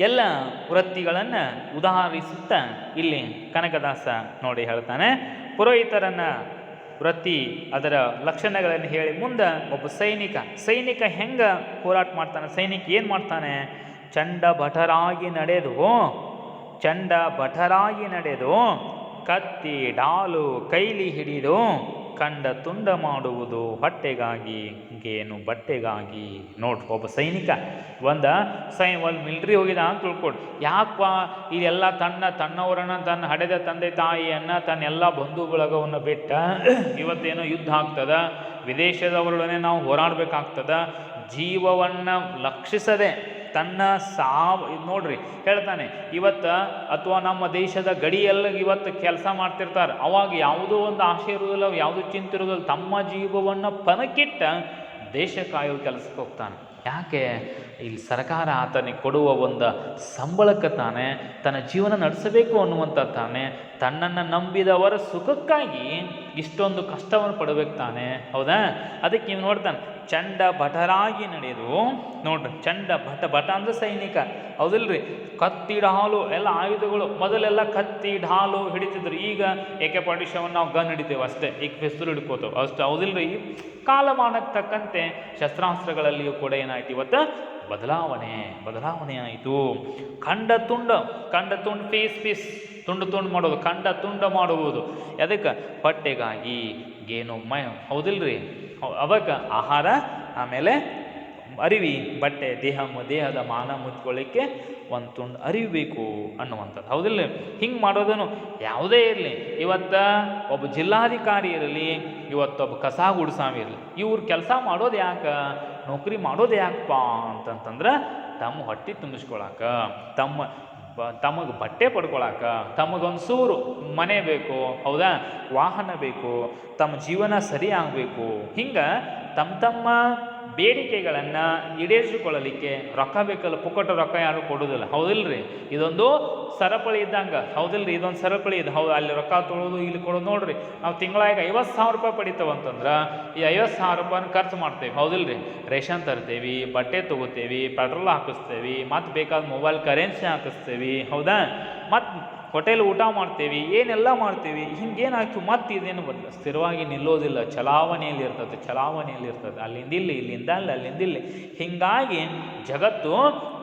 ಎಲ್ಲ ವೃತ್ತಿಗಳನ್ನು ಉದಾಹರಿಸುತ್ತಾ ಇಲ್ಲಿ ಕನಕದಾಸ ನೋಡಿ ಹೇಳ್ತಾನೆ. ಪುರೋಹಿತರನ್ನ ವೃತ್ತಿ ಅದರ ಲಕ್ಷಣಗಳನ್ನು ಹೇಳಿ ಮುಂದೆ ಒಬ್ಬ ಸೈನಿಕ. ಸೈನಿಕ ಹೆಂಗೆ ಹೋರಾಟ ಮಾಡ್ತಾನೆ? ಸೈನಿಕ ಏನು ಮಾಡ್ತಾನೆ? ಚಂಡ ಭಟರಾಗಿ ನಡೆದು, ಚಂಡ ಭಟರಾಗಿ ನಡೆದು, ಕತ್ತಿ, ಡಾಲು, ಕೈಲಿ ಹಿಡಿದು ಕಂಡ ತುಂಡ ಮಾಡುವುದು ಹೊಟ್ಟೆಗಾಗಿ, ಗೇನು ಬಟ್ಟೆಗಾಗಿ. ನೋಡ್ರಿ ಒಬ್ಬ ಸೈನಿಕ ಒಂದ ಸೈ ಒಂದು ಮಿಲ್ಟ್ರಿ ಹೋಗಿದ ಅಂತ ತಿಳ್ಕೊಡು. ಯಾಕಪ್ಪ ಇದೆಲ್ಲ ತನ್ನ, ತನ್ನವರನ್ನ, ತನ್ನ ಹಡೆದ ತಂದೆ ತಾಯಿಯನ್ನು, ತನ್ನ ಎಲ್ಲ ಬಂಧು ಬಳಗವನ್ನು ಬಿಟ್ಟ? ಇವತ್ತೇನೋ ಯುದ್ಧ ಆಗ್ತದ? ವಿದೇಶದವರೊಡನೆ ನಾವು ಹೋರಾಡಬೇಕಾಗ್ತದ? ಜೀವವನ್ನು ಲಕ್ಷಿಸದೆ ತನ್ನ ಸಾವು ನೋಡ್ರಿ, ಹೇಳ್ತಾನೆ, ಇವತ್ತು ಅಥವಾ ನಮ್ಮ ದೇಶದ ಗಡಿಯಲ್ಲಿ ಇವತ್ತು ಕೆಲಸ ಮಾಡ್ತಿರ್ತಾರೆ. ಅವಾಗ ಯಾವುದೋ ಒಂದು ಆಸೆ ಇರುವುದಿಲ್ಲ ಯಾವುದೋ ಚಿಂತೆ ಇರುವುದಿಲ್ಲ ತಮ್ಮ ಜೀವವನ್ನು ಪಣಕ್ಕಿಟ್ಟ ದೇಶ ಕಾಯೋ ಕೆಲಸಕ್ಕೆ ಹೋಗ್ತಾನೆ. ಯಾಕೆ? ಇಲ್ಲಿ ಸರ್ಕಾರ ಆತನಿಗೆ ಕೊಡುವ ಒಂದು ಸಂಬಳಕ್ಕೆ ತಾನೆ ತನ್ನ ಜೀವನ ನಡೆಸಬೇಕು ಅನ್ನುವಂಥ ತಾನೆ ತನ್ನನ್ನು ನಂಬಿದವರ ಸುಖಕ್ಕಾಗಿ ಇಷ್ಟೊಂದು ಕಷ್ಟವನ್ನು ಪಡಬೇಕು ತಾನೆ. ಹೌದಾ? ಅದಕ್ಕೆ ನೀವು ನೋಡ್ತಾನೆ, ಚಂಡ ಭಟರಾಗಿ ನಡೆದು, ನೋಡ್ರಿ, ಚಂಡ ಭಟ ಭಟ ಅಂದ್ರೆ ಸೈನಿಕ. ಹೌದಿಲ್ರಿ? ಕತ್ತಿ ಡಾಲು ಎಲ್ಲ ಆಯುಧಗಳು, ಮೊದಲೆಲ್ಲ ಕತ್ತಿ ಢಾಲು ಹಿಡಿತಿದ್ರು. ಈಗ ಏಕೆ ಪಾಂಡಿಶವನ್ನು ನಾವು ಗನ್ ಹಿಡಿತೇವೆ ಅಷ್ಟೇ? ಈಗ ಹೆಸರು ಹಿಡ್ಕೋತೇವೆ. ಅಷ್ಟೇ ಹೌದಿಲ್ರಿ? ಕಾಲಮಾನಕ್ಕೆ ತಕ್ಕಂತೆ ಶಸ್ತ್ರಾಸ್ತ್ರಗಳಲ್ಲಿಯೂ ಕೂಡ ಏನಾಯ್ತು ಇವತ್ತು? ಬದಲಾವಣೆ ಬದಲಾವಣೆ ಆಯಿತು. ಖಂಡ ತುಂಡ, ಖಂಡ ತುಂಡು, ಪೀಸ್ ಪೀಸ್, ತುಂಡು ತುಂಡು ಮಾಡೋದು, ಖಂಡ ತುಂಡ ಮಾಡುವುದು. ಅದಕ್ಕೆ ಹೊಟ್ಟೆಗಾಗಿ ಗೇನು ಮೈ, ಹೌದಿಲ್ರಿ? ಅವಾಗ ಆಹಾರ, ಆಮೇಲೆ ಅರಿವಿ, ಬಟ್ಟೆ, ದೇಹ ದೇಹದ ಮಾನ ಮುಚ್ಕೊಳ್ಳಿಕ್ಕೆ ಒಂದು ತುಂಡು ಅರಿಬೇಕು ಅನ್ನುವಂಥದ್ದು. ಹೌದಿಲ್ಲ ಹಿಂಗೆ ಮಾಡೋದನ್ನು ಯಾವುದೇ ಇರಲಿ. ಇವತ್ತು ಒಬ್ಬ ಜಿಲ್ಲಾಧಿಕಾರಿ ಇರಲಿ, ಇವತ್ತೊಬ್ಬ ಕಸ ಗುಡ್ಸಾಮಿ ಇರಲಿ. ಇವ್ರ ಕೆಲಸ ಮಾಡೋದು ಯಾಕೆ? ನೌಕರಿ ಮಾಡೋದು ಯಾಕಪ್ಪ ಅಂತಂತಂದ್ರೆ ತಮ್ಮ ಹೊಟ್ಟೆ ತುಂಬಿಸ್ಕೊಳಕ, ತಮ್ಮ ಬ, ತಮಗೆ ಬಟ್ಟೆ ಪಡ್ಕೊಳಕ, ತಮಗೊಂದು ಸೂರು, ಮನೆ ಬೇಕು, ಹೌದಾ? ವಾಹನ ಬೇಕು, ತಮ್ಮ ಜೀವನ ಸರಿ ಆಗಬೇಕು. ಹಿಂಗೆ ತಮ್ಮ ತಮ್ಮ ಬೇಡಿಕೆಗಳನ್ನು ಈಡೇರಿಸಿಕೊಳ್ಳಲಿಕ್ಕೆ ರೊಕ್ಕ ಬೇಕಲ್ಲ, ಪುಕ್ಕಟ ರೊಕ್ಕ ಯಾರು ಕೊಡೋದಿಲ್ಲ ಹೌದಿಲ್ರಿ? ಇದೊಂದು ಸರಪಳಿ ಇದ್ದಂಗೆ. ಹೌದಿಲ್ರಿ? ಇದೊಂದು ಸರಪಳಿ ಇದೆ. ಹೌದು, ಅಲ್ಲಿ ರೊಕ್ಕ ತೊಳೋದು ಇಲ್ಲಿ ಕೊಡೋದು ನೋಡ್ರಿ. ನಾವು ತಿಂಗಳಾಗ ಐವತ್ತು ಸಾವಿರ ರೂಪಾಯಿ ಪಡಿತೇವಂತಂದ್ರೆ ಈ ಐವತ್ತು ಸಾವಿರ ರೂಪಾಯಿನ ಖರ್ಚು ಮಾಡ್ತೇವೆ. ಹೌದಿಲ್ರಿ? ರೇಷನ್ ತರ್ತೀವಿ, ಬಟ್ಟೆ ತೊಗೋತೇವಿ, ಪೆಟ್ರೋಲ್ ಹಾಕಿಸ್ತೇವಿ, ಮತ್ತು ಬೇಕಾದ ಮೊಬೈಲ್ ಕರೆನ್ಸಿ ಹಾಕಿಸ್ತೇವಿ. ಹೌದಾ? ಮತ್ತು ಹೋಟೆಲ್ ಊಟ ಮಾಡ್ತೇವೆ, ಏನೆಲ್ಲ ಮಾಡ್ತೇವೆ ಹಿಂಗೇನಾಯ್ತು ಮತ್ತೆ ಇದೇನು ಬರಲ್ಲ ಸ್ಥಿರವಾಗಿ ನಿಲ್ಲೋದಿಲ್ಲ, ಚಲಾವಣೆಯಲ್ಲಿ ಇರ್ತದೆ ಚಲಾವಣೆಯಲ್ಲಿ ಇರ್ತದೆ. ಅಲ್ಲಿಂದ ಇಲ್ಲಿ, ಇಲ್ಲಿಂದ ಅಲ್ಲಿ, ಅಲ್ಲಿಂದ ಇಲ್ಲಿ. ಹೀಗಾಗಿ ಜಗತ್ತು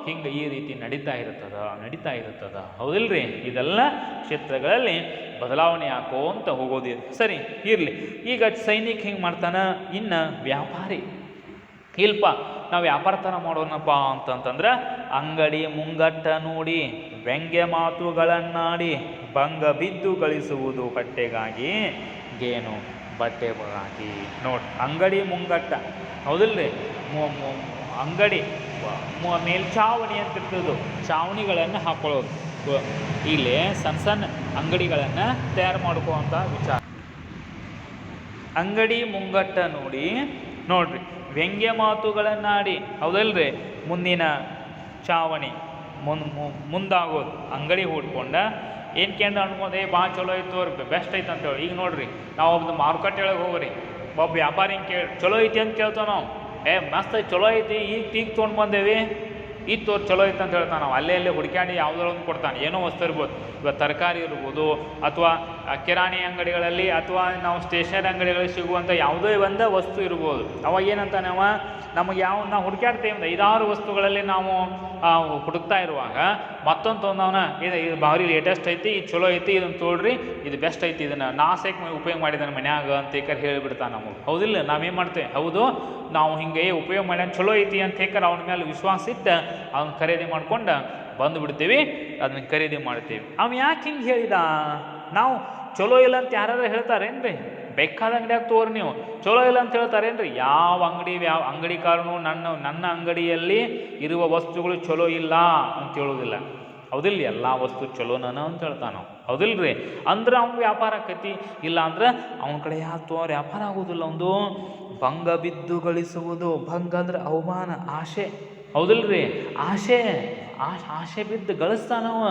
ಹಿಂಗೆ ಈ ರೀತಿ ನಡೀತಾ ಇರ್ತದ ನಡೀತಾ ಇರ್ತದ ಹೌದಿಲ್ರಿ? ಇದೆಲ್ಲ ಕ್ಷೇತ್ರಗಳಲ್ಲಿ ಬದಲಾವಣೆ ಹಾಕೋ ಅಂತ ಹೋಗೋದಿದೆ. ಸರಿ, ಇರಲಿ. ಈಗ ಸೈನಿಕ ಹಿಂಗೆ ಮಾಡ್ತಾನೆ? ಇನ್ನು ವ್ಯಾಪಾರಿ. ಇಲ್ಪ ನಾವು ವ್ಯಾಪಾರ ಥರ ಮಾಡೋಣಪ್ಪ ಅಂತಂತಂದ್ರೆ ಅಂಗಡಿ ಮುಂಗಟ್ಟ ನೋಡಿ, ವ್ಯಂಗ್ಯ ಮಾತುಗಳನ್ನಾಡಿ, ಭಂಗ ಬಿದ್ದು ಗಳಿಸುವುದು ಬಟ್ಟೆಗಾಗಿ ಗೇನು ಬಟ್ಟೆಗಾಗಿ ನೋಡಿ, ಅಂಗಡಿ ಮುಂಗಟ್ಟ. ಹೌದಿಲ್ರಿ? ಮು- ಮು- ಅಂಗಡಿ ಮೇಲ್ಛಾವಣಿ ಅಂತ ಇರ್ತದ್ದು ಛಾವಣಿಗಳನ್ನು ಹಾಕೊಳ್ಳೋದು. ಇಲ್ಲಿ ಸಣ್ಣ ಸಣ್ಣ ಅಂಗಡಿಗಳನ್ನು ತಯಾರು ಮಾಡ್ಕೋವಂಥ ವಿಚಾರ. ಅಂಗಡಿ ಮುಂಗಟ್ಟ ನೋಡಿ, ನೋಡ್ರಿ. ವ್ಯಂಗ್ಯ ಮಾತುಗಳನ್ನಾಡಿ. ಹೌದಲ್ರಿ ಮುಂದಿನ ಚಾವಣಿ ಮುನ್ ಮುಂದಾಗೋದು. ಅಂಗಡಿ ಹೂಡ್ಕೊಂಡ. ಏನು ಕೇಂದ್ರ ಅನ್ಕೊಂಡು, ಏ ಭಾಳ ಚಲೋ ಐತು ಅವ್ರು ಬೆಸ್ಟ್ ಐತೆ ಅಂತೇಳಿ ಈಗ ನೋಡ್ರಿ, ನಾವು ಒಬ್ಬ ಮಾರುಕಟ್ಟೆ ಒಳಗೆ ಹೋಗ್ರಿ. ಒಬ್ಬ ವ್ಯಾಪಾರಿ ಕೇಳಿ, ಚಲೋ ಐತಿ ಅಂತ ಕೇಳ್ತಾವೆ ನಾವು. ಏ, ಮಸ್ತ್ ಚಲೋ ಐತಿ, ಈಗ ಈಗ ತೊಗೊಂಡು ಬಂದೇವಿ. ಇದು ತೋರ್ ಚಲೋ ಐತೆ ಅಂತ ಹೇಳ್ತಾನೆ ನಾವು ಅಲ್ಲೇ ಅಲ್ಲೇ ಹುಡುಕ್ಯಾಡಿ ಯಾವುದೋ ಒಂದು ಕೊಡ್ತಾನೆ. ಏನೋ ವಸ್ತು ಇರ್ಬೋದು. ಇವಾಗ ತರಕಾರಿ ಇರ್ಬೋದು, ಅಥವಾ ಕಿರಾಣಿ ಅಂಗಡಿಗಳಲ್ಲಿ ಅಥವಾ ನಾವು ಸ್ಟೇಷನರಿ ಅಂಗಡಿಗಳಲ್ಲಿ ಸಿಗುವಂಥ ಯಾವುದೇ ಒಂದು ವಸ್ತು ಇರ್ಬೋದು. ಅವಾಗ ಏನಂತಾನೆ ಅವ, ನಮಗೆ ಯಾವ, ನಾವು ಹುಡುಕ್ಯಾಡ್ತೇವೆ ಐದಾರು ವಸ್ತುಗಳಲ್ಲಿ ನಾವು ಹುಡುಕ್ತಾ ಇರುವಾಗ ಮತ್ತೊಂದು ತೊಂದವನ ಇದು ಇದು ಭಾರಿ ಲೇಟೆಸ್ಟ್ ಐತಿ, ಇದು ಚಲೋ ಐತಿ, ಇದನ್ನು ತೋಡ್ರಿ, ಇದು ಬೆಸ್ಟ್ ಐತಿ, ಇದನ್ನು ನಾಸೆ ಉಪಯೋಗ ಮಾಡಿದ್ದಾನೆ ಮನ್ಯಾಗ ಅಂತ ಏಕರ್ ಹೇಳಿಬಿಡ್ತಾನೆ ನಮಗೆ. ಹೌದಿಲ್ಲ, ನಾವೇನು ಮಾಡ್ತೇವೆ? ಹೌದು, ನಾವು ಹಿಂಗೆ ಉಪಯೋಗ ಮಾಡ್ಯಾನ ಚಲೋ ಐತಿ ಅಂತ ಹೇಕರ್ ಅವನ ಮೇಲೆ ವಿಶ್ವಾಸ ಇಟ್ಟು ಅವ್ನ ಖರೀದಿ ಮಾಡ್ಕೊಂಡು ಬಂದು ಬಿಡ್ತೀವಿ ಅದನ್ನ ಖರೀದಿ ಮಾಡ್ತೀವಿ. ಅವ್ನು ಯಾಕೆ ಹಿಂಗೆ ಹೇಳಿದ? ನಾವು ಚಲೋ ಇಲ್ಲ ಅಂತ ಯಾರಾದ್ರೂ ಹೇಳ್ತಾರೇನ್ರಿ? ಬೇಕಾದ ಅಂಗಡಿಯಾಗ ತೋರಿ ನೀವು. ಚಲೋ ಇಲ್ಲ ಅಂತ ಹೇಳ್ತಾರೇನ್ರಿ? ಯಾವ ಅಂಗಡಿ, ಯಾವ ಅಂಗಡಿಕಾರನು ನನ್ನ ನನ್ನ ಅಂಗಡಿಯಲ್ಲಿ ಇರುವ ವಸ್ತುಗಳು ಚಲೋ ಇಲ್ಲ ಅಂತ ಹೇಳೋದಿಲ್ಲ. ಹೌದಿಲ್ಲ, ಎಲ್ಲ ವಸ್ತು ಚಲೋ ನಾನು ಅಂತ ಹೇಳ್ತಾನೆ ಹೌದಿಲ್ರಿ? ಅಂದ್ರೆ ಅವ್ನ ವ್ಯಾಪಾರ ಆಕತಿ. ಇಲ್ಲ ಅಂದ್ರೆ ಅವನ ಕಡೆ ಯಾತು ವ್ಯಾಪಾರ ಆಗೋದಿಲ್ಲ ಒಂದು. ಭಂಗ ಬಿದ್ದು ಗಳಿಸುವುದು. ಭಂಗ ಅಂದ್ರೆ ಅವಮಾನ ಆಶೆ ಹೌದಿಲ್ರಿ? ಆಶೆ ಆಶೆ ಆಶೆ ಬಿದ್ದು ಗಳಿಸ್ತಾನವ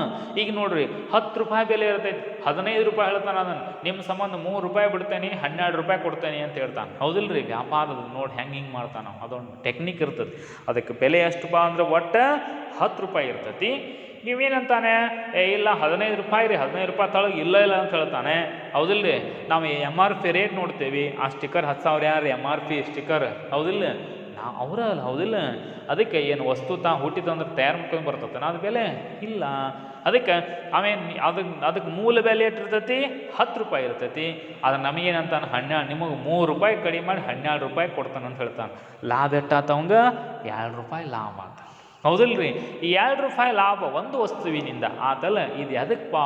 ಈಗ ನೋಡ್ರಿ, ಹತ್ತು ರೂಪಾಯಿ ಬೆಲೆ ಇರ್ತೈತಿ. ಹದಿನೈದು ರೂಪಾಯಿ ಹೇಳ್ತಾನೆ ಅದನ್ನು. ನಿಮ್ಮ ಸಂಬಂಧ ಮೂರು ರೂಪಾಯಿ ಬಿಡ್ತೇನೆ, ಹನ್ನೆರಡು ರೂಪಾಯಿ ಕೊಡ್ತೇನೆ ಅಂತ ಹೇಳ್ತಾನೆ. ಹೌದಿಲ್ರಿ? ವ್ಯಾಪಾರದ ನೋಡಿ ಹೆಂಗೆ ಹಿಂಗೆ ಮಾಡ್ತಾನೆ ಅದೊಂದು ಟೆಕ್ನಿಕ್ ಇರ್ತದೆ. ಅದಕ್ಕೆ ಬೆಲೆ ಎಷ್ಟು ಬಾ ಅಂದ್ರೆ ಒಟ್ಟು ಹತ್ತು ರೂಪಾಯಿ ಇರ್ತೈತಿ. ನೀವೇನಂತಾನೆ? ಏ, ಇಲ್ಲ, ಹದಿನೈದು ರೂಪಾಯಿ ರೀ, ಹದಿನೈದು ರೂಪಾಯಿ ತಳಗೆ ಇಲ್ಲ ಇಲ್ಲ ಅಂತ ಹೇಳ್ತಾನೆ. ಹೌದಿಲ್ರಿ? ನಾವು ಎಂ ಆರ್ ಪಿ ರೇಟ್ ನೋಡ್ತೇವೆ. ಆ ಸ್ಟಿಕ್ಕರ್ ಹತ್ತು ಸಾವಿರ ಯಾರು ಎಂ ಆರ್ ಪಿ ಸ್ಟಿಕ್ಕರ್ ಹೌದಿಲ್ಲ ನಾ ಅವರ ಅಲ್ಲ, ಹೌದಿಲ್ಲ? ಅದಕ್ಕೆ ಏನು ವಸ್ತು ತಾ ಹುಟ್ಟಿತಂದ್ರೆ ತಯಾರು ಮಾಡ್ಕೊಂಡು ಬರ್ತೈತೆ ಅದು ಬೆಲೆ? ಇಲ್ಲ. ಅದಕ್ಕೆ ಆಮೇಲೆ ಅದಕ್ಕೆ ಅದಕ್ಕೆ ಮೂಲ ಬೆಲೆ ಎಷ್ಟಿರ್ತೈತಿ? ಹತ್ತು ರೂಪಾಯಿ ಇರ್ತೈತಿ. ಅದು ನಮಗೇನಂತಾನೆ ಹನ್ನೆರಡು, ನಿಮಗೆ ಮೂರು ರೂಪಾಯಿ ಕಡಿಮೆ ಮಾಡಿ ಹನ್ನೆರಡು ರೂಪಾಯಿ ಕೊಡ್ತಾನಂತ ಅಂತ ಹೇಳ್ತಾನೆ. ಲಾಭ ಎಟ್ಟಾತವಂಗ ಎರಡು ರೂಪಾಯಿ ಲಾಭ ಆತ. ಹೌದಲ್ರಿ? ಈ ಎರಡು ರೂಪಾಯಿ ಲಾಭ ಒಂದು ವಸ್ತುವಿನಿಂದ ಆತಲ್ಲ, ಇದು ಎದಕ್ಕಪ್ಪ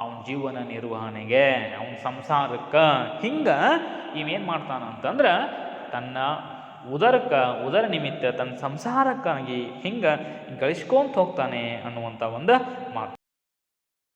ಅವನ ಜೀವನ ನಿರ್ವಹಣೆಗೆ, ಅವನ ಸಂಸಾರಕ್ಕೆ. ಹಿಂಗೆ ಇವೇನು ಮಾಡ್ತಾನಂತಂದ್ರೆ ತನ್ನ ಉದರಕ್ಕೆ ಉದರ ನಿಮಿತ್ತ ತನ್ನ ಸಂಸಾರಕ್ಕಾಗಿ ಹಿಂಗೆ ಗಳಿಸ್ಕೊಂತ ಹೋಗ್ತಾನೆ ಅನ್ನುವಂಥ ಒಂದು ಮಾತು.